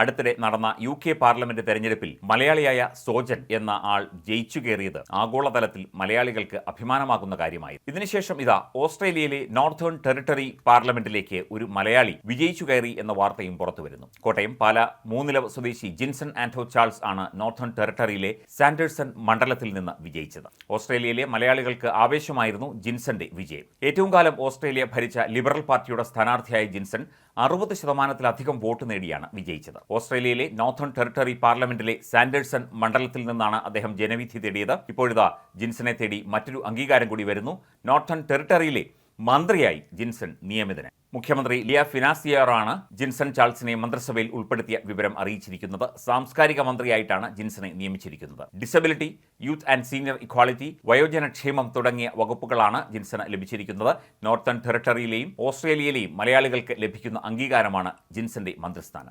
അടുത്തിടെ നടന്ന U K parliament തെരഞ്ഞെടുപ്പിൽ മലയാളിയായ സോജൻ എന്ന ആൾ ജയിച്ചു കയറിയത് ആഗോളതലത്തിൽ മലയാളികൾക്ക് അഭിമാനമാകുന്ന കാര്യമായി. ഇതിനുശേഷം ഇതാ ഓസ്ട്രേലിയയിലെ നോർത്തേൺ ടെറിട്ടറി പാർലമെന്റിലേക്ക് ഒരു മലയാളി വിജയിച്ചു കയറി എന്ന വാർത്തയും പുറത്തു വരുന്നു. കോട്ടയം പാല മൂന്നിലവ് സ്വദേശി ജിൻസൺ ആന്റോ ചാൾസ് ആണ് നോർത്തേൺ ടെറിട്ടറിയിലെ സാൻഡേഴ്സൺ മണ്ഡലത്തിൽ നിന്ന് വിജയിച്ചത്. ഓസ്ട്രേലിയയിലെ മലയാളികൾക്ക് ആവേശമായിരുന്നു ജിൻസന്റെ വിജയം. ഏറ്റവും കാലം ഓസ്ട്രേലിയ ഭരിച്ച ലിബറൽ പാർട്ടിയുടെ സ്ഥാനാർത്ഥിയായ ജിൻസൺ അറുപത് ശതമാനത്തിലധികം വോട്ട് നേടിയാണ് വിജയിച്ചത്. ഓസ്ട്രേലിയയിലെ നോർത്തേൺ ടെറിട്ടറി പാർലമെന്റിലെ സാൻഡേഴ്സൺ മണ്ഡലത്തിൽ നിന്നാണ് അദ്ദേഹം ജനവിധി തേടിയത്. ഇപ്പോഴിതാ ജിൻസനെ തേടി മറ്റൊരു അംഗീകാരം കൂടി വരുന്നു. നോർത്തേൺ ടെറിട്ടറിയിലെ മന്ത്രിയായി ജിൻസൺ നിയമിതന് മുഖ്യമന്ത്രി ലിയ ഫിനാസിയറാണ് ജിൻസൺ ചാൾസിനെ മന്ത്രിസഭയിൽ ഉൾപ്പെടുത്തിയ വിവരം അറിയിച്ചിരിക്കുന്നത്. സാംസ്കാരിക മന്ത്രിയായിട്ടാണ് ജിൻസനെ നിയമിച്ചിരിക്കുന്നത്. Disability youth and senior equality വയോജനക്ഷേമം തുടങ്ങിയ വകുപ്പുകളാണ് ജിൻസന് ലഭിച്ചിരിക്കുന്നത്. നോർത്തേൺ ടെറിട്ടറിയിലെയും ഓസ്ട്രേലിയയിലെയും മലയാളികൾക്ക് ലഭിക്കുന്ന അംഗീകാരമാണ് ജിൻസന്റെ മന്ത്രിസ്ഥാനം.